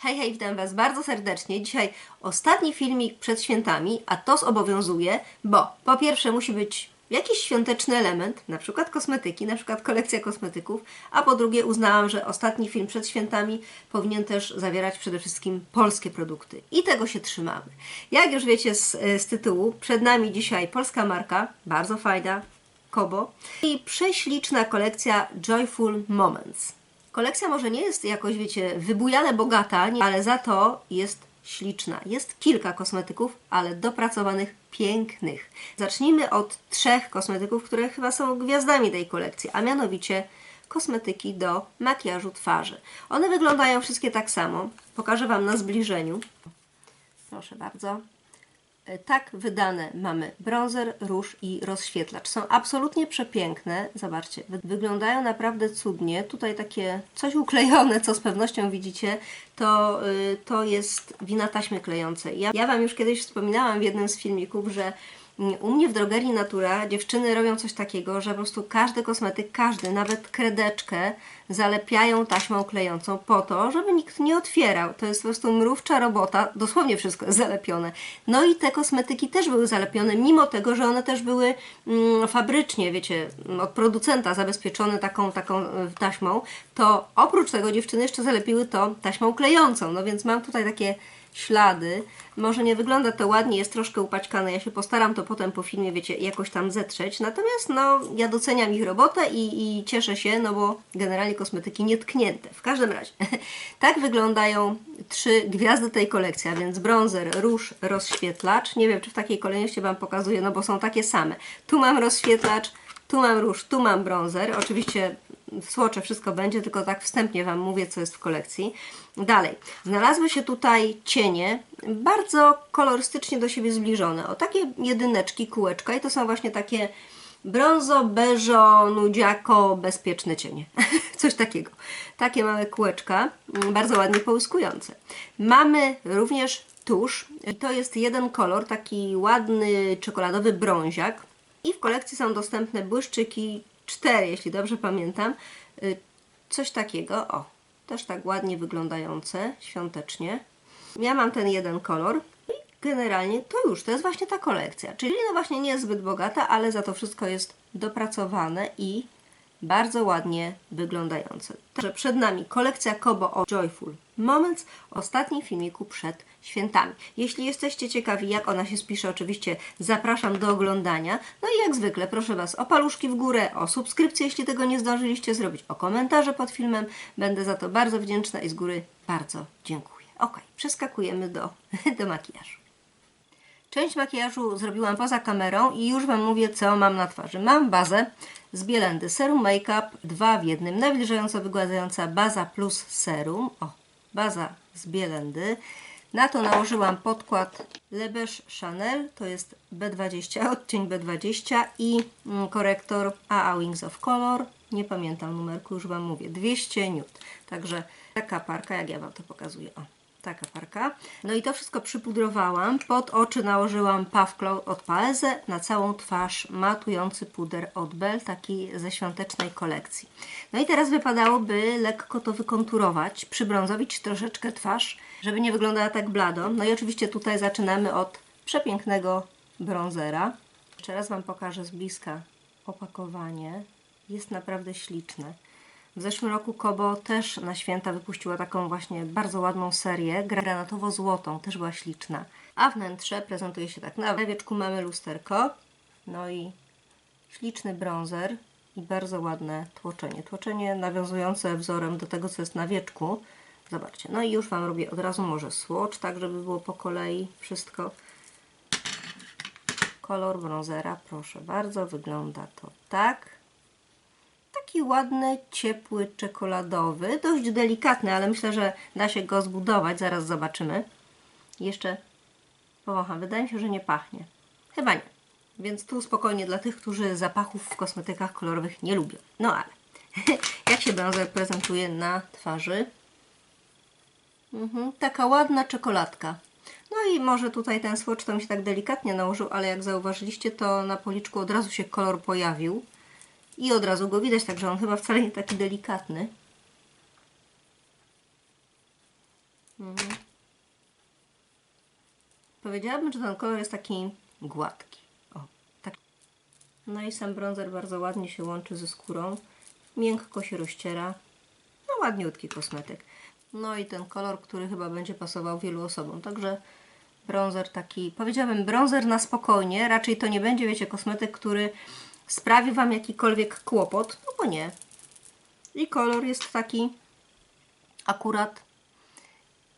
Hej, hej, witam Was bardzo serdecznie. Dzisiaj ostatni filmik przed świętami, a to zobowiązuje, bo po pierwsze musi być jakiś świąteczny element, na przykład kosmetyki, na przykład kolekcja kosmetyków, a po drugie uznałam, że ostatni film przed świętami powinien też zawierać przede wszystkim polskie produkty. I tego się trzymamy. Jak już wiecie z, z tytułu, przed nami dzisiaj polska marka, bardzo fajna, Kobo i prześliczna kolekcja Joyful Moments. Kolekcja może nie jest jakoś, wiecie, wybujale bogata, ale za to jest śliczna. Jest kilka kosmetyków, ale dopracowanych, pięknych. Zacznijmy od trzech kosmetyków, które chyba są gwiazdami tej kolekcji, a mianowicie kosmetyki do makijażu twarzy. One wyglądają wszystkie tak samo. Pokażę Wam na zbliżeniu. Proszę bardzo. E, Tak wydane mamy bronzer, róż i rozświetlacz. Są absolutnie przepiękne. Zobaczcie, wy- wyglądają naprawdę cudnie. Tutaj takie coś uklejone, co z pewnością widzicie, to, y, to jest wina taśmy klejącej. Ja, ja Wam już kiedyś wspominałam w jednym z filmików, że u mnie w drogerii Natura dziewczyny robią coś takiego, że po prostu każdy kosmetyk, każdy, nawet kredeczkę zalepiają taśmą klejącą po to, żeby nikt nie otwierał. To jest po prostu mrówcza robota, dosłownie wszystko jest zalepione. No i te kosmetyki też były zalepione, mimo tego, że one też były mm, fabrycznie, wiecie, od producenta zabezpieczone taką, taką y, taśmą, to oprócz tego dziewczyny jeszcze zalepiły to taśmą klejącą. No więc mam tutaj takie ślady. Może nie wygląda to ładnie, jest troszkę upaćkane. Ja się postaram to potem po filmie, wiecie, jakoś tam zetrzeć. Natomiast no, ja doceniam ich robotę i, i cieszę się, no bo generalnie kosmetyki nietknięte. W każdym razie, tak wyglądają trzy gwiazdy tej kolekcji, a więc bronzer, róż, rozświetlacz. Nie wiem, czy w takiej kolejności Wam pokazuję, no bo są takie same. Tu mam rozświetlacz, tu mam róż, tu mam bronzer. Oczywiście słocze wszystko będzie, tylko tak wstępnie Wam mówię, co jest w kolekcji. Dalej, znalazły się tutaj cienie, bardzo kolorystycznie do siebie zbliżone. O takie jedyneczki, kółeczka i to są właśnie takie brązo, beżo, nudziako, bezpieczne cienie. Coś takiego. Takie małe kółeczka, mm, bardzo ładnie połyskujące. Mamy również tusz. To jest jeden kolor, taki ładny czekoladowy brąziak. I w kolekcji są dostępne błyszczyki, cztery, jeśli dobrze pamiętam. Y, Coś takiego, o, też tak ładnie wyglądające, świątecznie. Ja mam ten jeden kolor i generalnie to już, to jest właśnie ta kolekcja. Czyli no właśnie nie jest zbyt bogata, ale za to wszystko jest dopracowane i bardzo ładnie wyglądające. Także przed nami kolekcja Kobo o Joyful Moments, ostatni filmiku przed świętami. Jeśli jesteście ciekawi, jak ona się spisze, oczywiście zapraszam do oglądania. No i jak zwykle proszę Was o paluszki w górę, o subskrypcję, jeśli tego nie zdążyliście zrobić, o komentarze pod filmem. Będę za to bardzo wdzięczna i z góry bardzo dziękuję. Ok, przeskakujemy do, do makijażu. Część makijażu zrobiłam poza kamerą i już Wam mówię, co mam na twarzy. Mam bazę z Bielendy Serum Makeup 2 w jednym, nawilżająca, wygładzająca baza plus serum. O, baza z Bielendy. Na to nałożyłam podkład Le Beige Chanel, to jest B20, odcień B20 i mm, korektor AA Wings of Color. Nie pamiętam numerku, już Wam mówię, 200 nut. Także taka parka, jak ja Wam to pokazuję. O taka parka. No i to wszystko przypudrowałam. Pod oczy nałożyłam Cloud od Paese, na całą twarz matujący puder od Bell, taki ze świątecznej kolekcji. No i teraz wypadałoby lekko to wykonturować, przybrązowić troszeczkę twarz, żeby nie wyglądała tak blado. No i oczywiście tutaj zaczynamy od przepięknego bronzera. Jeszcze raz Wam pokażę z bliska opakowanie. Jest naprawdę śliczne. W zeszłym roku Kobo też na święta wypuściła taką właśnie bardzo ładną serię, granatowo-złotą, też była śliczna. A wnętrze prezentuje się tak. Na wieczku mamy lusterko, no i śliczny bronzer i bardzo ładne tłoczenie. Tłoczenie nawiązujące wzorem do tego, co jest na wieczku. Zobaczcie, no i już Wam robię od razu może swatch, tak żeby było po kolei wszystko. Kolor bronzera, proszę bardzo, wygląda to tak taki ładny, ciepły, czekoladowy, dość delikatny, ale myślę, że da się go zbudować, zaraz zobaczymy. Jeszcze powącham, wydaje mi się, że nie pachnie. Chyba nie. Więc tu spokojnie dla tych, którzy zapachów w kosmetykach kolorowych nie lubią. No ale, jak się bronzer prezentuje na twarzy? Mhm, taka ładna czekoladka. No i może tutaj ten swatch to mi się tak delikatnie nałożył, ale jak zauważyliście, to na policzku od razu się kolor pojawił i od razu go widać, także on chyba wcale nie taki delikatny. Mhm. Powiedziałabym, że ten kolor jest taki gładki. O, tak. No i sam bronzer bardzo ładnie się łączy ze skórą. Miękko się rozciera. No ładniutki kosmetyk. No i ten kolor, który chyba będzie pasował wielu osobom. Także bronzer taki, powiedziałabym bronzer na spokojnie. Raczej to nie będzie, wiecie, kosmetyk, który sprawi Wam jakikolwiek kłopot. No bo nie. I kolor jest taki akurat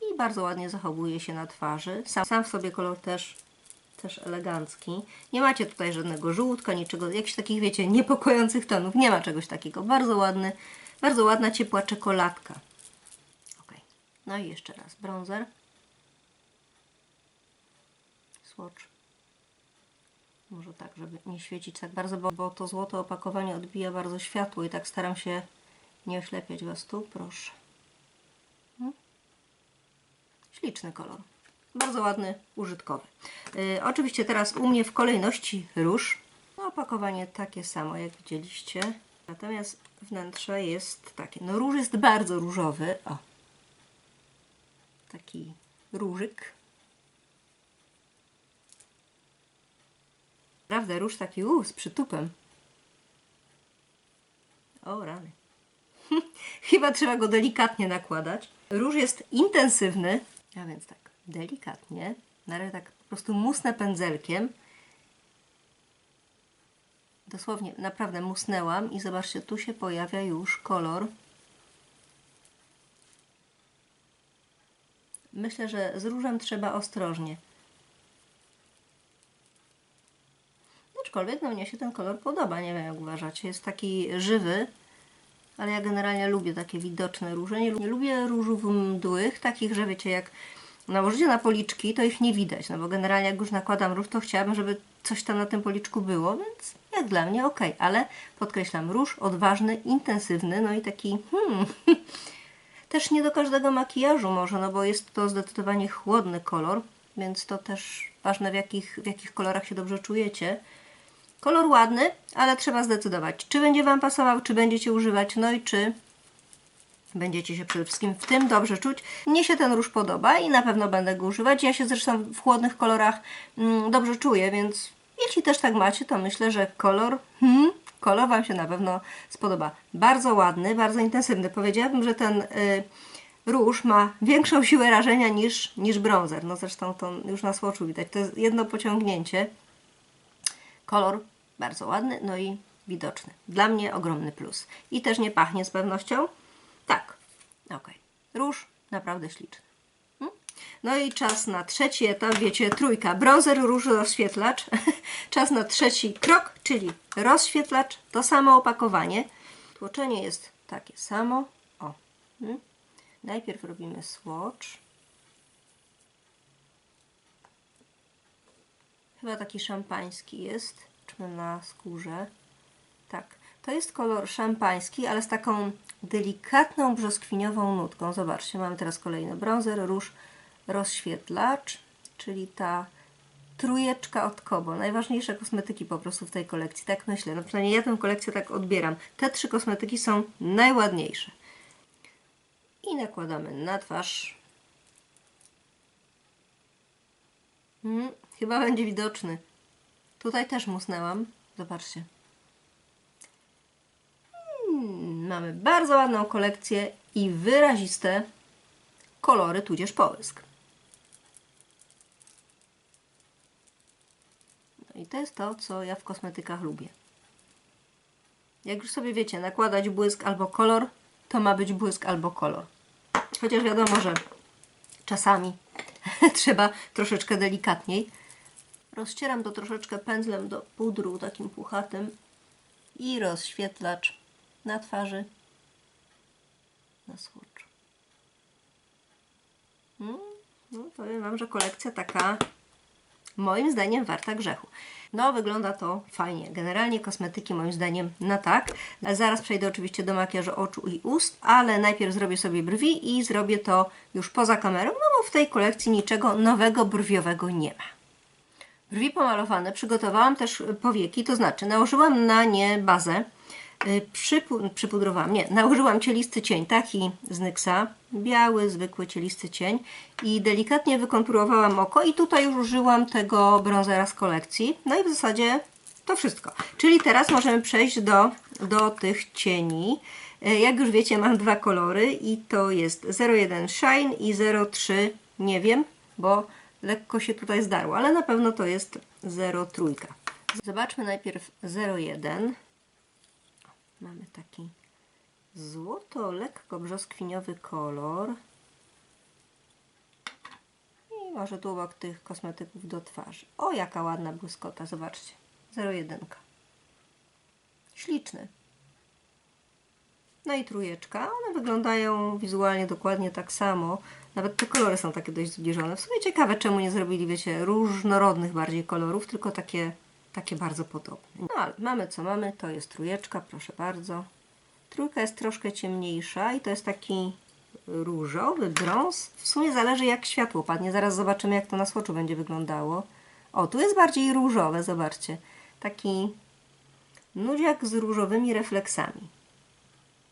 i bardzo ładnie zachowuje się na twarzy. Sam, sam w sobie kolor też, też elegancki. Nie macie tutaj żadnego żółtka, niczego, jakichś takich, wiecie, niepokojących tonów. Nie ma czegoś takiego. Bardzo ładny, bardzo ładna, ciepła czekoladka. Ok. No i jeszcze raz bronzer. Swatch. Może tak, żeby nie świecić tak bardzo, bo, bo to złote opakowanie odbija bardzo światło i tak staram się nie oślepiać Was tu. Proszę. Śliczny kolor. Bardzo ładny, użytkowy. Yy, oczywiście teraz u mnie w kolejności róż. No, opakowanie takie samo, jak widzieliście. Natomiast wnętrze jest takie. No róż jest bardzo różowy. O. Taki różyk. Prawda, róż taki u, z przytupem. O rany. Chyba trzeba go delikatnie nakładać. Róż jest intensywny, a więc tak, delikatnie, na razie tak po prostu musnę pędzelkiem. Dosłownie, naprawdę musnęłam i zobaczcie, tu się pojawia już kolor. Myślę, że z różem trzeba ostrożnie. Aczkolwiek no mnie się ten kolor podoba, nie wiem jak uważacie. Jest taki żywy, ale ja generalnie lubię takie widoczne róże. Nie, nie lubię różów mdłych, takich, że wiecie, jak nałożycie na policzki, to ich nie widać, no bo generalnie jak już nakładam róż, to chciałabym, żeby coś tam na tym policzku było, więc jak dla mnie ok, ale podkreślam, róż odważny, intensywny, no i taki hmm, też nie do każdego makijażu może, no bo jest to zdecydowanie chłodny kolor, więc to też ważne w jakich, w jakich kolorach się dobrze czujecie. Kolor ładny, ale trzeba zdecydować, czy będzie Wam pasował, czy będziecie używać, no i czy będziecie się przede wszystkim w tym dobrze czuć. Mnie się ten róż podoba i na pewno będę go używać. Ja się zresztą w chłodnych kolorach mm, dobrze czuję, więc jeśli też tak macie, to myślę, że kolor, hmm, kolor Wam się na pewno spodoba. Bardzo ładny, bardzo intensywny. Powiedziałabym, że ten... Y, róż ma większą siłę rażenia niż, niż bronzer. No zresztą to już na swatchu widać. To jest jedno pociągnięcie. Kolor bardzo ładny, no i widoczny. Dla mnie ogromny plus. I też nie pachnie z pewnością. Tak, ok. Róż naprawdę śliczny. Hmm? No i czas na trzeci etap, wiecie, trójka. Bronzer, róż, rozświetlacz. czas na trzeci krok, czyli rozświetlacz, to samo opakowanie. Tłoczenie jest takie samo. O. Hmm? Najpierw robimy swatch. Chyba taki szampański jest. Czmy na skórze. Tak. To jest kolor szampański, ale z taką delikatną brzoskwiniową nutką. Zobaczcie, mamy teraz kolejny bronzer, róż, rozświetlacz, czyli ta trójeczka od Kobo. Najważniejsze kosmetyki po prostu w tej kolekcji. Tak myślę. No przynajmniej ja tę kolekcję tak odbieram. Te trzy kosmetyki są najładniejsze. I nakładamy na twarz. Hmm, chyba będzie widoczny. Tutaj też musnęłam. Zobaczcie. Hmm, mamy bardzo ładną kolekcję i wyraziste kolory, tudzież połysk. No i to jest to, co ja w kosmetykach lubię. Jak już sobie wiecie, nakładać błysk albo kolor, to ma być błysk albo kolor. Chociaż wiadomo, że czasami trzeba troszeczkę delikatniej. Rozcieram to troszeczkę pędzlem do pudru takim puchatym i rozświetlacz na twarzy, na swatch. Hmm, no, powiem Wam, że kolekcja taka moim zdaniem warta grzechu. No, wygląda to fajnie. Generalnie kosmetyki moim zdaniem na tak. Zaraz przejdę oczywiście do makijażu oczu i ust, ale najpierw zrobię sobie brwi i zrobię to już poza kamerą, no bo w tej kolekcji niczego nowego brwiowego nie ma. Brwi pomalowane, przygotowałam też powieki, to znaczy nałożyłam na nie bazę. Y, Przypu- przypudrowałam, nie, nałożyłam cielisty cień, taki z Nyxa, biały, zwykły cielisty cień i delikatnie wykonturowałam oko i tutaj już użyłam tego bronzera z kolekcji. No i w zasadzie to wszystko. Czyli teraz możemy przejść do, do tych cieni. Y, Jak już wiecie, mam dwa kolory i to jest 01 Shine i 03 nie wiem, bo lekko się tutaj zdarło, ale na pewno to jest 03. Zobaczmy najpierw 01. Mamy taki złoto, lekko brzoskwiniowy kolor. I może tu obok tych kosmetyków do twarzy. O, jaka ładna błyskota, zobaczcie. 01. Śliczny. No i trójeczka. One wyglądają wizualnie dokładnie tak samo. Nawet te kolory są takie dość zbliżone. W sumie ciekawe, czemu nie zrobili, wiecie, różnorodnych bardziej kolorów, tylko takie, takie bardzo podobne. No ale mamy co mamy. To jest trójeczka, proszę bardzo. Trójka jest troszkę ciemniejsza i to jest taki różowy, brąz. W sumie zależy jak światło padnie. Zaraz zobaczymy jak to na słoczu będzie wyglądało. O, tu jest bardziej różowe, zobaczcie. Taki nudziak z różowymi refleksami.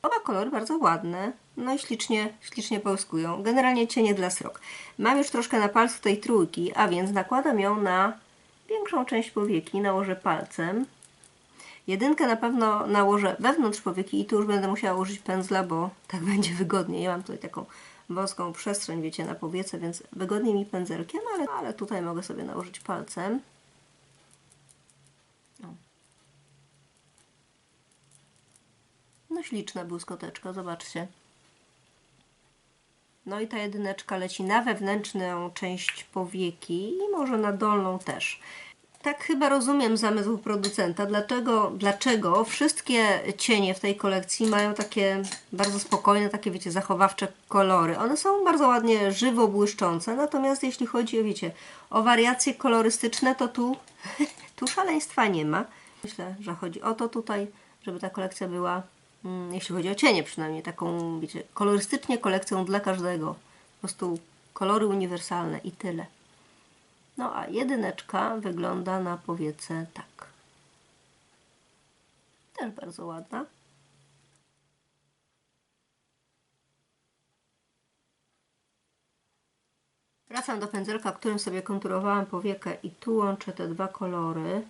Oba kolory bardzo ładne, no i ślicznie, ślicznie połyskują. Generalnie cienie dla srok. Mam już troszkę na palcu tej trójki, a więc nakładam ją na większą część powieki, nałożę palcem. Jedynkę na pewno nałożę wewnątrz powieki i tu już będę musiała użyć pędzla, bo tak będzie wygodniej. Ja mam tutaj taką wąską przestrzeń, wiecie, na powiece, więc wygodniej mi pędzelkiem, ale, ale tutaj mogę sobie nałożyć palcem. O. No śliczna błyskoteczka, zobaczcie. No i ta jedyneczka leci na wewnętrzną część powieki i może na dolną też. Tak chyba rozumiem zamysł producenta. Dlaczego, dlaczego wszystkie cienie w tej kolekcji mają takie bardzo spokojne, takie wiecie, zachowawcze kolory. One są bardzo ładnie żywo błyszczące, natomiast jeśli chodzi o wiecie, o wariacje kolorystyczne, to tu, tu szaleństwa nie ma. Myślę, że chodzi o to tutaj, żeby ta kolekcja była, jeśli chodzi o cienie przynajmniej, taką wiecie, kolorystycznie kolekcją dla każdego. Po prostu kolory uniwersalne i tyle. No a jedyneczka wygląda na powiece tak. Też bardzo ładna. Wracam do pędzelka, którym sobie konturowałam powiekę i tu łączę te dwa kolory.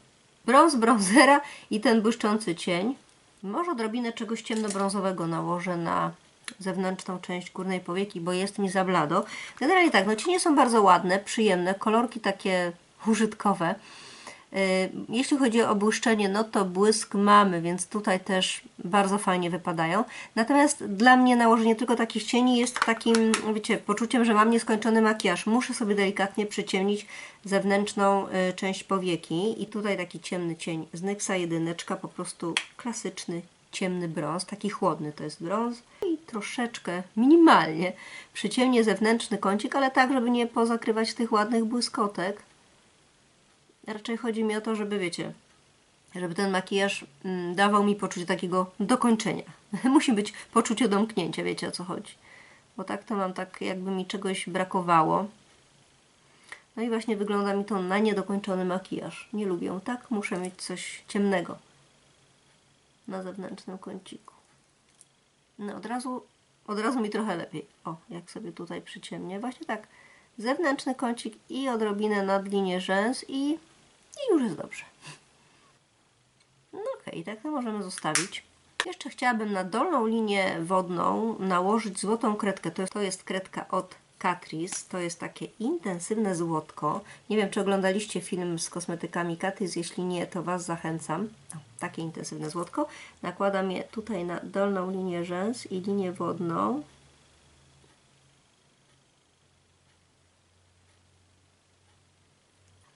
Brąz bronzera i ten błyszczący cień. Może odrobinę czegoś ciemnobrązowego nałożę na zewnętrzną część górnej powieki, bo jest mi za blado. Generalnie tak, no cienie są bardzo ładne, przyjemne, kolorki takie użytkowe. Yy, Jeśli chodzi o błyszczenie, no to błysk mamy, więc tutaj też bardzo fajnie wypadają. Natomiast dla mnie nałożenie tylko takich cieni jest takim, wiecie, poczuciem, że mam nieskończony makijaż. Muszę sobie delikatnie przyciemnić zewnętrzną y, część powieki i tutaj taki ciemny cień z Nyxa jedyneczka, po prostu klasyczny ciemny brąz, taki chłodny to jest brąz i troszeczkę, minimalnie przyciemnię zewnętrzny kącik, ale tak, żeby nie pozakrywać tych ładnych błyskotek. Raczej chodzi mi o to, żeby wiecie, żeby ten makijaż mm, dawał mi poczucie takiego dokończenia. Musi być poczucie domknięcia, wiecie o co chodzi. Bo tak to mam tak, jakby mi czegoś brakowało. No i właśnie wygląda mi to na niedokończony makijaż. Nie lubię tak, muszę mieć coś ciemnego na zewnętrznym kąciku. No od razu, od razu mi trochę lepiej. O, jak sobie tutaj przyciemnię. Właśnie tak, zewnętrzny kącik i odrobinę nad linię rzęs i, i już jest dobrze. No okej, tak to możemy zostawić. Jeszcze chciałabym na dolną linię wodną nałożyć złotą kredkę. To jest, to jest kredka od Catrice. To jest takie intensywne złotko. Nie wiem, czy oglądaliście film z kosmetykami Catrice. Jeśli nie, to Was zachęcam. O, takie intensywne złotko. Nakładam je tutaj na dolną linię rzęs i linię wodną.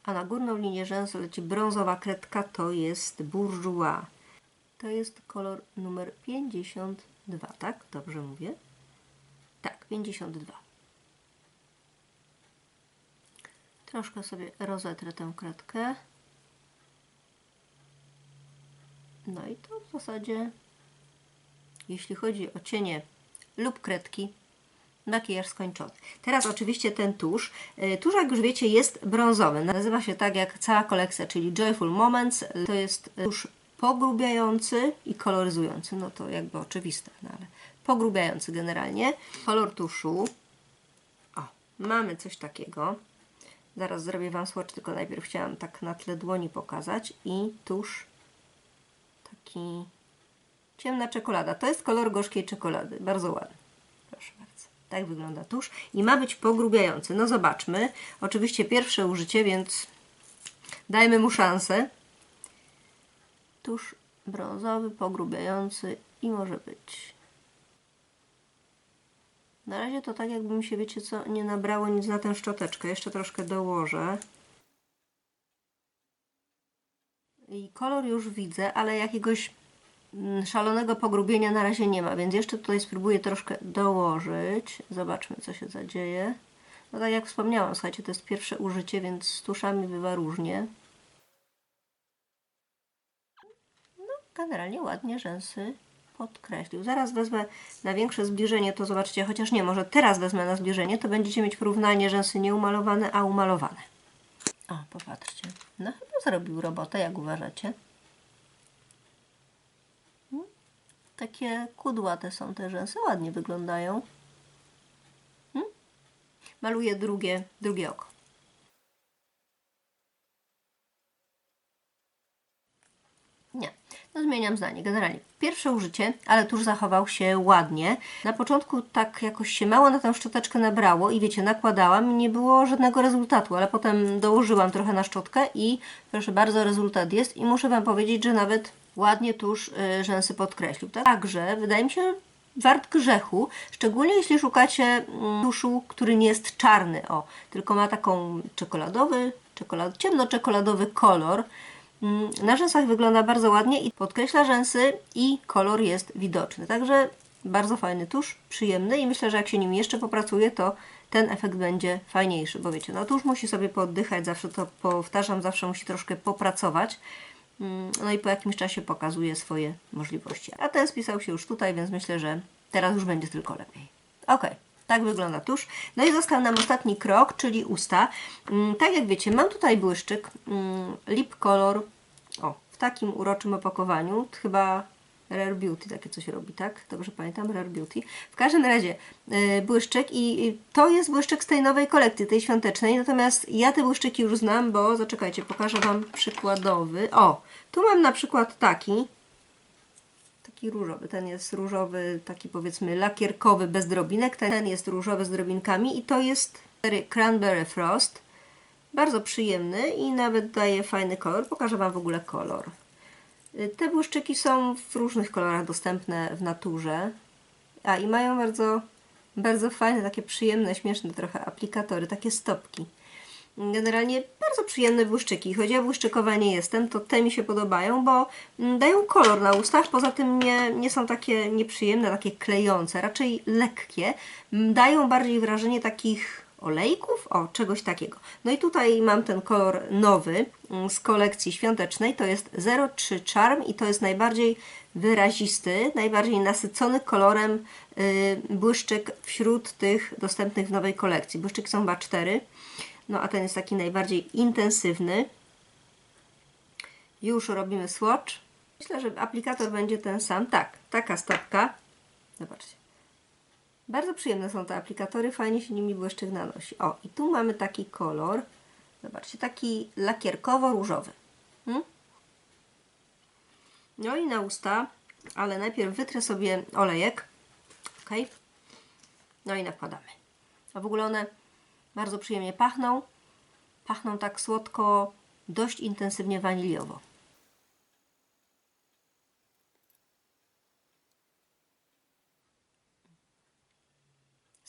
A na górną linię rzęs leci brązowa kredka, to jest Bourjois. To jest kolor numer 52, tak? Dobrze mówię? Tak, 52. Troszkę sobie rozetrę tę kredkę. No i to w zasadzie, jeśli chodzi o cienie lub kredki, makijaż skończony. Teraz oczywiście ten tusz. Y, Tusz, jak już wiecie, jest brązowy. Nazywa się tak jak cała kolekcja, czyli Joyful Moments. To jest tusz pogrubiający i koloryzujący. No to jakby oczywiste, no ale pogrubiający generalnie. Kolor tuszu. O, mamy coś takiego. Zaraz zrobię Wam swatch, tylko najpierw chciałam tak na tle dłoni pokazać. I tusz taki ciemna czekolada. To jest kolor gorzkiej czekolady. Bardzo ładny. Tak wygląda tusz. I ma być pogrubiający. No zobaczmy. Oczywiście pierwsze użycie, więc dajmy mu szansę. Tusz brązowy, pogrubiający i może być. Na razie to tak jakby mi się, wiecie co, nie nabrało nic na tę szczoteczkę. Jeszcze troszkę dołożę. I kolor już widzę, ale jakiegoś szalonego pogrubienia na razie nie ma, więc jeszcze tutaj spróbuję troszkę dołożyć. Zobaczmy, co się zadzieje. No tak jak wspomniałam, słuchajcie, to jest pierwsze użycie, więc z tuszami bywa różnie. No, generalnie ładnie rzęsy podkreślił. Zaraz wezmę na większe zbliżenie, to zobaczcie, chociaż nie, może teraz wezmę na zbliżenie, to będziecie mieć porównanie rzęsy nieumalowane, a umalowane. O, popatrzcie. No chyba zrobił robotę, jak uważacie? Hmm? Takie kudłate są te rzęsy, ładnie wyglądają. Hmm? Maluję drugie, drugie oko. Nie. No zmieniam zdanie. Generalnie pierwsze użycie, ale tuż zachował się ładnie. Na początku tak jakoś się mało na tę szczoteczkę nabrało i wiecie, nakładałam nie było żadnego rezultatu, ale potem dołożyłam trochę na szczotkę i proszę bardzo, rezultat jest i muszę Wam powiedzieć, że nawet ładnie tuż y, rzęsy podkreślił. Także wydaje mi się wart grzechu, szczególnie jeśli szukacie mm, tuszu, który nie jest czarny, o, tylko ma taką czekoladowy, czekolad, ciemno-czekoladowy kolor. Mm, Na rzęsach wygląda bardzo ładnie i podkreśla rzęsy i kolor jest widoczny. Także bardzo fajny tusz, przyjemny i myślę, że jak się nim jeszcze popracuje, to ten efekt będzie fajniejszy, bo wiecie, no tusz musi sobie poddychać, zawsze to powtarzam, zawsze musi troszkę popracować. Mm, No i po jakimś czasie pokazuje swoje możliwości. A ten spisał się już tutaj, więc myślę, że teraz już będzie tylko lepiej. Ok, tak wygląda tusz. No i został nam ostatni krok, czyli usta. Mm, Tak jak wiecie, mam tutaj błyszczyk mm, Lip Color o, w takim uroczym opakowaniu. Chyba Rare Beauty takie coś robi, tak? Dobrze pamiętam, Rare Beauty. W każdym razie yy, błyszczyk i i to jest błyszczyk z tej nowej kolekcji, tej świątecznej. Natomiast ja te błyszczyki już znam, bo zaczekajcie, pokażę Wam przykładowy. O, tu mam na przykład taki, taki różowy. Ten jest różowy, taki powiedzmy lakierkowy, bez drobinek. Ten jest różowy z drobinkami i to jest Cranberry Frost. Bardzo przyjemny i nawet daje fajny kolor. Pokażę Wam w ogóle kolor. Te błyszczyki są w różnych kolorach dostępne w naturze. A i mają bardzo, bardzo fajne, takie przyjemne, śmieszne trochę aplikatory, takie stopki. Generalnie bardzo przyjemne błyszczyki. Choć ja błyszczykowa nie jestem, to te mi się podobają, bo mm, dają kolor na ustach. Poza tym nie, nie są takie nieprzyjemne, takie klejące, raczej lekkie. Dają bardziej wrażenie takich olejków, o, czegoś takiego. No i tutaj mam ten kolor nowy mm, z kolekcji świątecznej, to jest 03 Charm i to jest najbardziej wyrazisty, najbardziej nasycony kolorem yy, błyszczyk wśród tych dostępnych w nowej kolekcji. Błyszczyki są chyba 4, no a ten jest taki najbardziej intensywny. Już robimy swatch. Myślę, że aplikator będzie ten sam. Tak, taka stopka. Zobaczcie. Bardzo przyjemne są te aplikatory, fajnie się nimi błyszczyk nanosi. O, i tu mamy taki kolor. Zobaczcie, taki lakierkowo-różowy. Hmm? No i na usta, ale najpierw wytrę sobie olejek. Ok. No i nakładamy. A w ogóle one bardzo przyjemnie pachną. Pachną tak słodko, dość intensywnie waniliowo.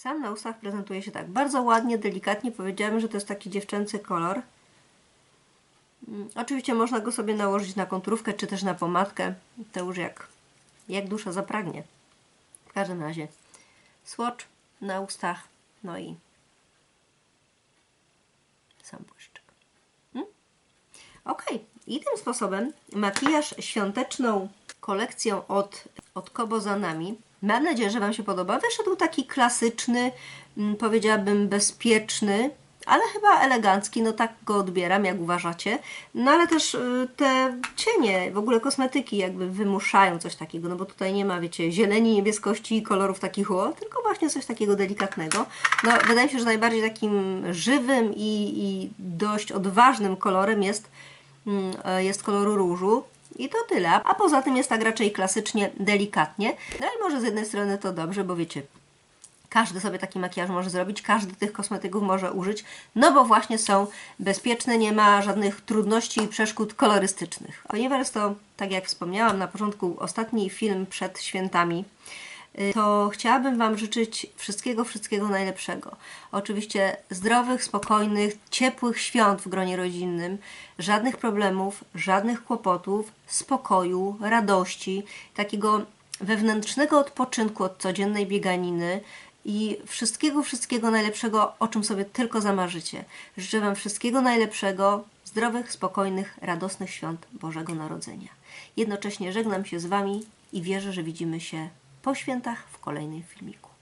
Sam na ustach prezentuje się tak bardzo ładnie, delikatnie. Powiedziałem, że to jest taki dziewczęcy kolor. Mm, Oczywiście można go sobie nałożyć na konturówkę, czy też na pomadkę. To już jak, jak dusza zapragnie. W każdym razie swatch na ustach, no i sam błyszczyk. Hmm? Ok, i tym sposobem makijaż świąteczną kolekcją od, od Kobo za nami. Mam nadzieję, że Wam się podoba. Wyszedł taki klasyczny, mm, powiedziałabym bezpieczny, ale chyba elegancki, no tak go odbieram, jak uważacie. No ale też y, te cienie, w ogóle kosmetyki jakby wymuszają coś takiego, no bo tutaj nie ma, wiecie, zieleni, niebieskości i kolorów takich o, tylko właśnie coś takiego delikatnego. No wydaje mi się, że najbardziej takim żywym i, i dość odważnym kolorem jest, mm, e, jest koloru różu. I to tyle. A poza tym jest tak raczej klasycznie, delikatnie. No i może z jednej strony to dobrze, bo wiecie, każdy sobie taki makijaż może zrobić, każdy tych kosmetyków może użyć, no bo właśnie są bezpieczne, nie ma żadnych trudności i przeszkód kolorystycznych. Ponieważ to, tak jak wspomniałam na początku, ostatni film przed świętami, to chciałabym Wam życzyć wszystkiego, wszystkiego najlepszego. Oczywiście zdrowych, spokojnych, ciepłych świąt w gronie rodzinnym, żadnych problemów, żadnych kłopotów, spokoju, radości, takiego wewnętrznego odpoczynku od codziennej bieganiny i wszystkiego, wszystkiego najlepszego, o czym sobie tylko zamarzycie. Życzę Wam wszystkiego najlepszego, zdrowych, spokojnych, radosnych świąt Bożego Narodzenia. Jednocześnie żegnam się z Wami i wierzę, że widzimy się po świętach w kolejnym filmiku.